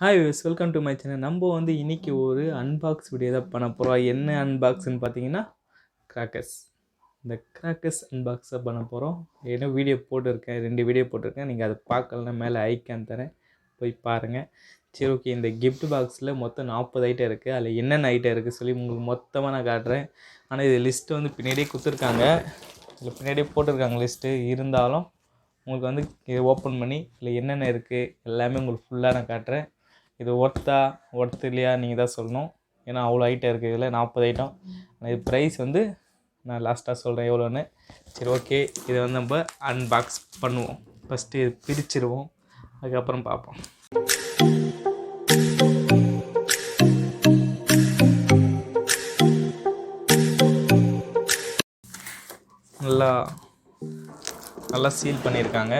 Hi wish welcome to my channel நம்ம வந்து இன்றைக்கி ஒரு அன்பாக்ஸ் வீடியோ தான் பண்ண போகிறோம் என்ன அன்பாக்ஸ்ன்னு பார்த்தீங்கன்னா கிராக்கர்ஸ் இந்த கிராக்கர்ஸ் அன்பாக்ஸாக பண்ண போகிறோம் ஏன்னா வீடியோ போட்டிருக்கேன் ரெண்டு வீடியோ போட்டிருக்கேன். நீங்கள் அதை பார்க்கலன்னா மேலே ஐக்கான் தரேன். போய் பாருங்கள் சரி ஓகே இந்த கிஃப்ட் பாக்ஸில் மொத்தம் நாற்பது ஐட்டம் இருக்குது அதில் என்னென்ன ஐட்டம் இருக்குது சொல்லி உங்களுக்கு மொத்தமாக நான் காட்டுறேன். ஆனால் இது லிஸ்ட்டு வந்து பின்னாடியே கொடுத்துருக்காங்க. இதில் பின்னாடியே போட்டிருக்காங்க லிஸ்ட்டு இருந்தாலும் உங்களுக்கு வந்து இதை ஓப்பன் பண்ணி இதில் என்னென்ன இருக்குது எல்லாமே உங்களுக்கு ஃபுல்லாக நான் காட்டுறேன். இது ஒர்த்தா ஒர்த்து இல்லையா நீங்கள் தான் சொல்லணும். ஏன்னா அவ்வளோ ஐட்டம் இருக்குது இதில் நாற்பது ஐட்டம் இது ப்ரைஸ் வந்து நான் லாஸ்ட்டாக சொல்கிறேன் எவ்வளோன்னு சரி ஓகே இதை வந்து நம்ம அன்பாக்ஸ் பண்ணுவோம். ஃபஸ்ட்டு இது பிரிச்சிருவோம். அதுக்கப்புறம் பார்ப்போம். நல்லா நல்லா சீல் பண்ணியிருக்காங்க.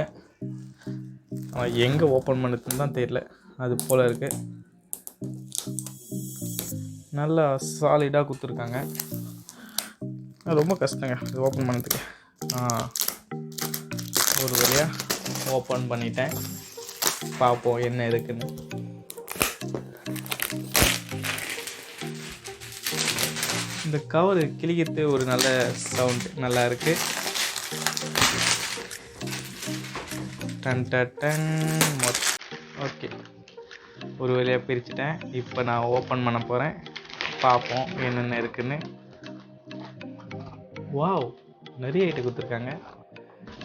எங்கே ஓப்பன் பண்ணுறதுன்னு தான் தெரியல. அது போல் இருக்குது நல்லா சாலிடாக கொடுத்துருக்காங்க. ரொம்ப கஷ்டங்க இது ஓப்பன் பண்ணதுக்கு. ஒரு வழியாக ஓப்பன் பண்ணிட்டேன். பார்ப்போம் என்ன இருக்குன்னு. இந்த கவர் கிளிக்கிறது ஒரு நல்ல சவுண்ட் நல்லா இருக்கு. டன் டன் டன் ஓகே ஒரு வழியாக பிரிச்சுட்டேன். இப்போ நான் ஓப்பன் பண்ண போகிறேன் பார்ப்போம் என்னென்ன இருக்குன்னு. வாவ் நிறைய ஐட்டம் கொடுத்துருக்காங்க.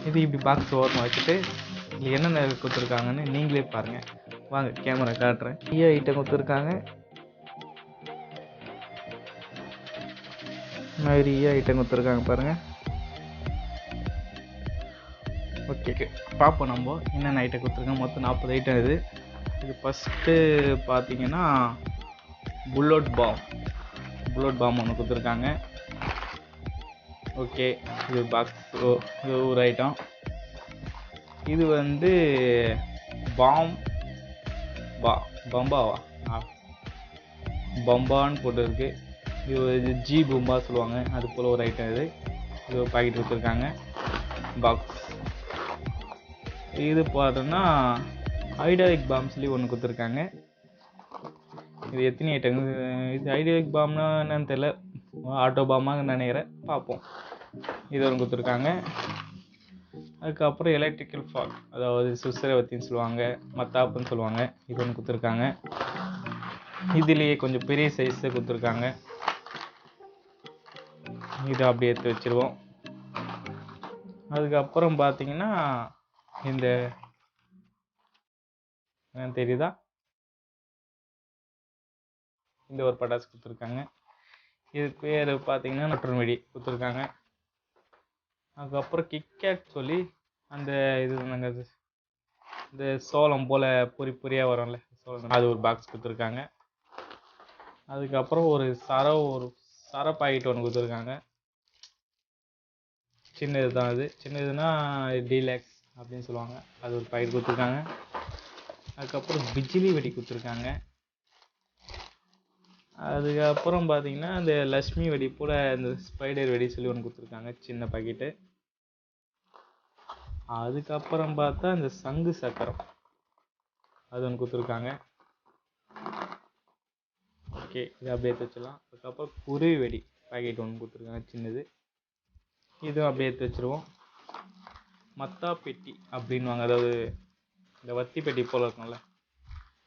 இது இப்படி பாக்ஸ் ஓரமாக வச்சுட்டு இதில் என்னென்ன கொடுத்துருக்காங்கன்னு நீங்களே பாருங்கள் வாங்க கேமரா காட்டுறேன். நிறைய ஐட்டம் கொடுத்துருக்காங்க. நிறைய ஐட்டம் கொடுத்துருக்காங்க பாருங்கள் ஓகே ஓகே பார்ப்போம் நம்ம என்னென்ன ஐட்டம் கொடுத்துருக்காங்க. மொத்தம் நாற்பது ஐட்டம் இது. இது ஃபஸ்ட்டு பார்த்தீங்கன்னா புல்லட் பாம் புல்லட் பாம் ஒன்று கொடுத்துருக்காங்க. ஓகே இது பாக்ஸ் இது ஒரு ஐட்டம் இது வந்து பாம் பா பம்பாவா பம்பான்னு போட்டுருக்கு. இது ஜி பம்பா சொல்லுவாங்க. அது போல் ஒரு ஐட்டம் இது. இது ஒரு பாக்கெட் கொடுத்துருக்காங்க. பாக்ஸ் இது பார்த்தோன்னா ஹைட்ராலிக் பாம் சொல்லி ஒன்று கொடுத்துருக்காங்க. இது எத்தனை ஐட்டம் இது ஹைட்ராலிக் பாம்னா என்னன்னு தெரில ஆட்டோ பாமாக நினைக்கிறேன். பார்ப்போம். இது ஒன்று கொடுத்துருக்காங்க. அதுக்கப்புறம் எலக்ட்ரிக்கல் ஃபாக் அதாவது சுசரவத்தின்னு சொல்லுவாங்க. மத்தாப்புன்னு சொல்லுவாங்க. இது ஒன்று கொடுத்துருக்காங்க. இதுலேயே கொஞ்சம் பெரிய சைஸில் கொடுத்துருக்காங்க. இதை அப்படியே எடுத்து வச்சிருவோம். அதுக்கப்புறம் பார்த்தீங்கன்னா இந்த தெரியுதா? இந்த ஒரு பட்டாசு கொடுத்துருக்காங்க. இது பேர் பார்த்தீங்கன்னா நட்டுன் வெடி கொடுத்துருக்காங்க. அதுக்கப்புறம் கிக்கேட் சொல்லி அந்த இது நாங்கள் இந்த சோளம் போல் பொறி பொரியாக வரும்ல சோளம் அது ஒரு பாக்ஸ் கொடுத்துருக்காங்க. அதுக்கப்புறம் ஒரு சர ஒரு சர பாக்கெட் ஒன்று கொடுத்துருக்காங்க. சின்னது தான் அது. சின்னதுன்னா டீலேக்ஸ் அப்படின்னு சொல்லுவாங்க. அது ஒரு பாக்கெட் கொடுத்துருக்காங்க. அதுக்கப்புறம் பிஜிலி வெடி கொடுத்துருக்காங்க. அதுக்கப்புறம் பார்த்தீங்கன்னா அந்த லக்ஷ்மி வெடி போல் இந்த ஸ்பைடர் வெடி சொல்லி ஒன்று கொடுத்துருக்காங்க சின்ன பாக்கெட்டு அதுக்கப்புறம் பார்த்தா இந்த சங்கு சக்கரம். அது ஒன்று கொடுத்துருக்காங்க. ஓகே இது அப்படியே எடுத்து வச்சிடலாம் அதுக்கப்புறம் குருவி வெடி பாக்கெட் ஒன்று கொடுத்துருக்காங்க சின்னது. இதுவும் அப்படியே எடுத்து வச்சுருவோம் மத்தா பெட்டி அப்படின்வாங்க அதாவது இந்த வத்தி பெட்டி போல் இருக்கும்ல.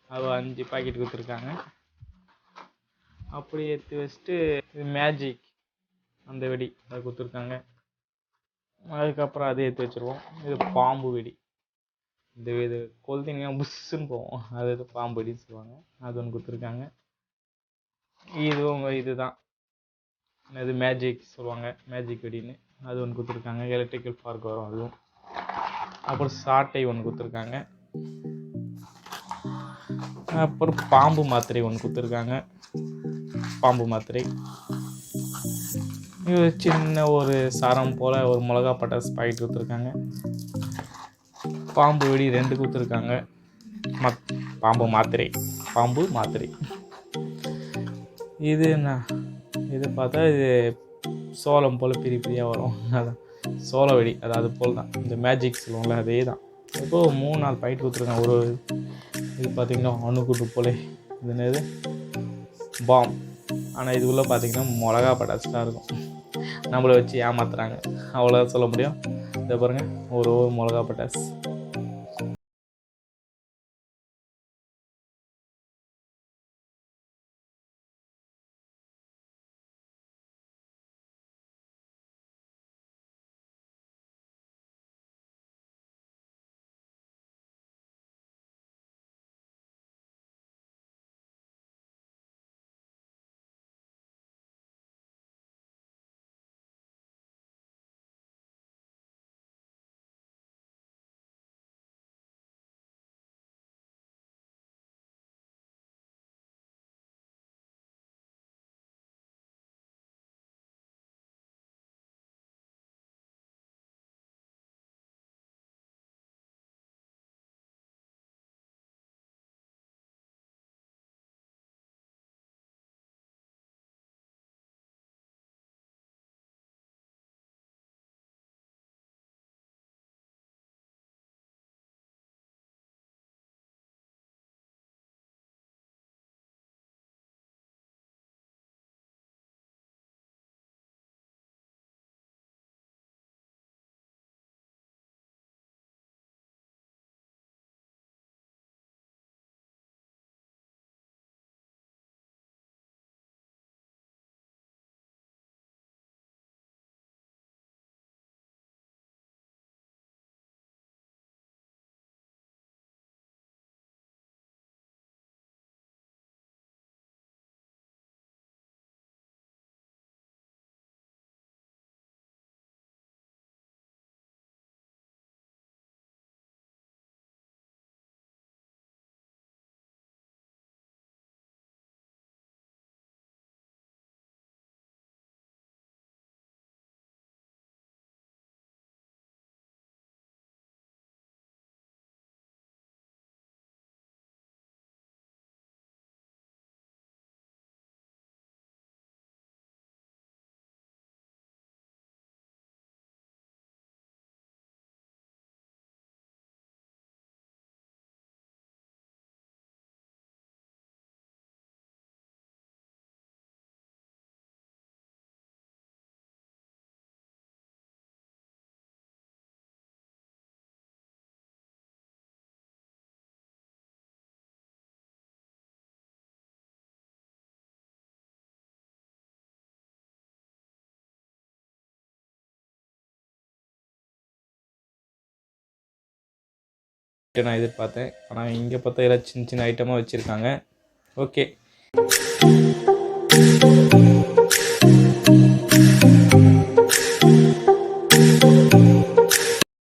அது அஞ்சு பாக்கெட் கொடுத்துருக்காங்க. அப்படி எடுத்து வச்சுட்டு இது மேஜிக் அந்த வெடி அதை கொடுத்துருக்காங்க. அதுக்கப்புறம் அதை எடுத்து வச்சுருவோம். இது பாம்பு வெடி. இந்த இது கொளுத்தினியா புஷ்ஷுன்னு போவோம் அது இது பாம்பு வெடின்னு சொல்லுவாங்க. அது ஒன்று கொடுத்துருக்காங்க. இதுவும் இதுதான். இது மேஜிக் சொல்லுவாங்க. மேஜிக் வெடின்னு. அது ஒன்று கொடுத்துருக்காங்க. எலக்ட்ரிக்கல் பார்க் வரும் அதுவும். அப்புறம் சாட்டை ஒன்று கொடுத்துருக்காங்க. அப்புறம் பாம்பு மாத்திரை ஒன்று கொடுத்துருக்காங்க. பாம்பு மாத்திரை. இது சின்ன ஒரு சாரம் போல் ஒரு மிளகா பட்டாசு பாக்கெட் கொடுத்துருக்காங்க. பாம்பு வெடி ரெண்டு கொடுத்துருக்காங்க. மத் பாம்பு மாத்திரை பாம்பு மாத்திரை. இது என்ன? இது பார்த்தா இது சோளம் போல் பெரிய பிரியாக வரும். அதான். சோள வெடி அதாவது போல் தான். இந்த மேஜிக் சொல்லுவோம்ல அதே தான் இப்போது மூணு நாலு பாக்கெட் கொடுத்துருக்காங்க ஒரு இது பார்த்தீங்கன்னா அணுகுட்டு போலே. இது என்னது? பாம். ஆனால் இதுக்குள்ளே பார்த்திங்கன்னா மிளகா பட்டாசு தான் இருக்கும். நம்மளை வச்சு ஏமாத்துறாங்க. அவ்வளோதான் சொல்ல முடியும். இதை பாருங்கள் ஒரு ஒரு மிளகா பட்டாசு. நான் எதிர்பார்த்தேன். ஆனால் இங்கே பார்த்தா எல்லாம் சின்ன சின்ன ஐட்டமாக வச்சுருக்காங்க. ஓகே.